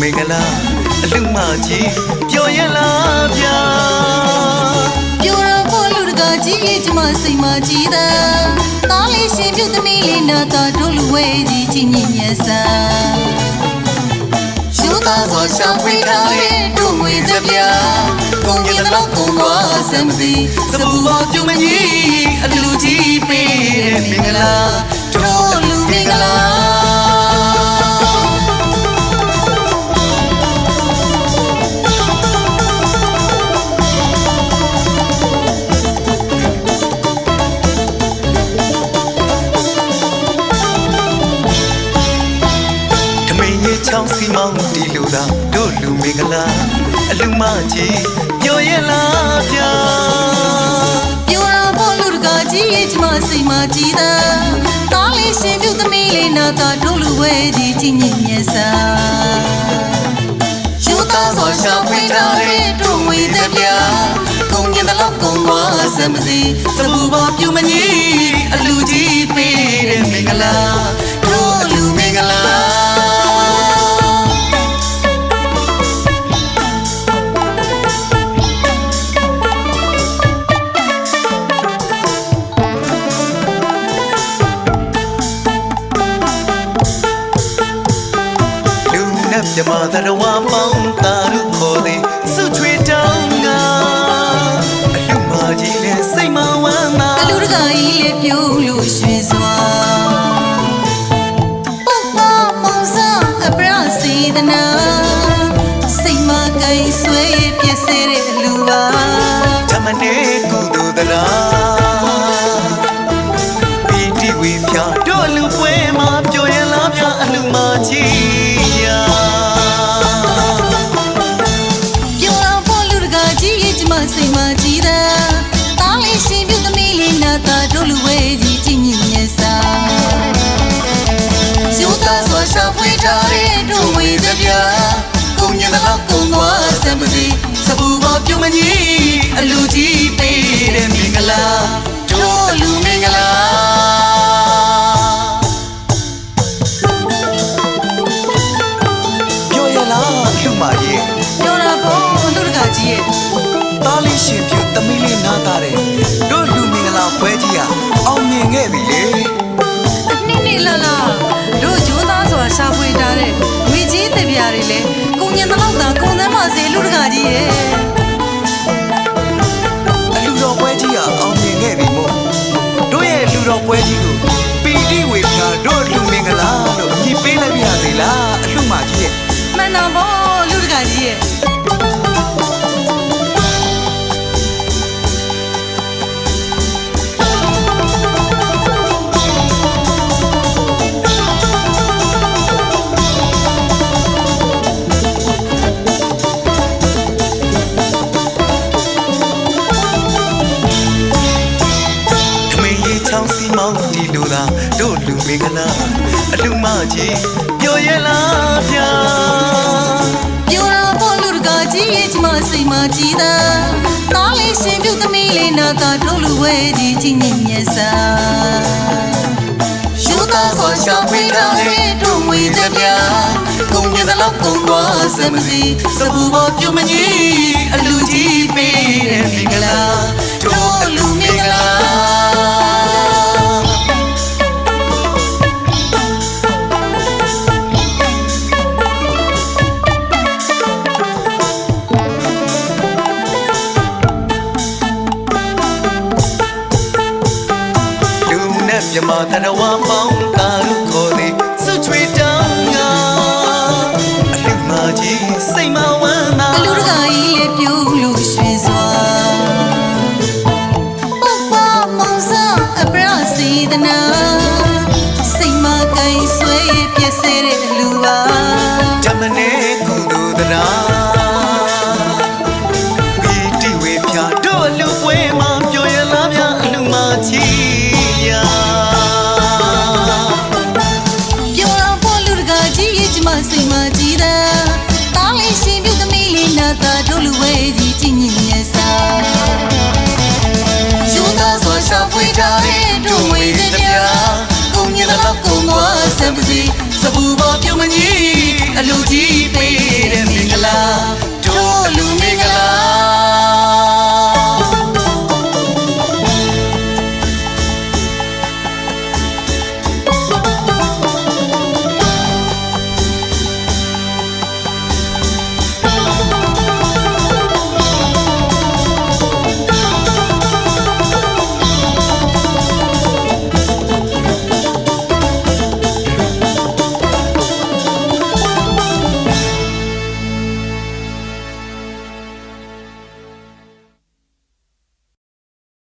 မင်္ဂလာအလူမကြီးပျော်ရလားဗျာပြောရဖို့လူတကာကြီးရဲ့ကျမစိတ်မကြည်သာတားလေးရှင်ပြုတ်သမီးလေးနာတာတို့လူဝဲကြီးချင်းညင်ညက်စာရှုသားစွာရှာဖွေထားတဲ့တို့ငွေတပြားကုန်ရင်တော့ကုန်သွားစမ်းစီစပူပေါ်ပြုံးမကြီးအလူကြီးပေးတဲ့မင်္ဂလာ ချောင်းစီမောင်းဒီလူသာတို့လူမင်္ဂလာအလူမကြီးပျော်ရလားဗျာပြောရဖို့လူတကာကြီးရဲ့ကျမစိတ်မကြည်သာတားလေးရှင်ပြုတ်သမီးလေးနာတာတို့လူဝဲကြီးချင်းညင်ညက်စာရှုသားစွာရှာဖွေထားတဲ့တို့ဝေတပြာကုန်ရင်တော့ကုန်သွားစမ်းစီစပူပေါ်ပြုံးမကြီးအလူကြီးပေးတဲ့မင်္ဂလာတို့လူမင်္ဂလာ မြမသရဝပေါင်းတာတို့ခေါ်သည်စုချွေတောင်းကအလူမကြီးနဲ့စိတ်မဝမ်းသာအလူတကာကြီးလေးပြုံးလို့ရွှင်စွာပုပ္ပမောင်ဆောင်အပရစီဒနာစိတ်မကိုင်ဆွဲပြည့်စဲတဲ့လူပါဓမ္မနေ တ် လေး တို့လူမင်္ဂလာအလူမကြီးပျော်ရလားဗျာပြောတော့ပေါ့လူတကာကြီးရဲ့ကျမစိတ်မကြည်သာတားလေးရှင်ပြုတ်သမီးလေးနာတာတို့လူဝဲကြီးချင်းညင်ညက်စာရှုသားစွာရှာဖွေထားတဲ့တို့ငွေတပြားကုန်ရင်တော့ကုန်သွားစမ်းစီစပူပေါ်ပြုံးမကြီးအလူကြီးပေးတဲ့မင်္ဂလာတို့ မြမတရဝပေါင်းတာတို့ခေါ်သည်စုချွေတောင်းကအလူမကြီးစိတ်မဝမ်းသာအလူတကာကြီးလေးပြုံးလို့ရွှင်စွာပုပ္ပမောင်ဆောင်အပရစီဒနာစိတ်မကိုင်ဆွဲပြည့်စဲတဲ့လူပါဓမ္မနေ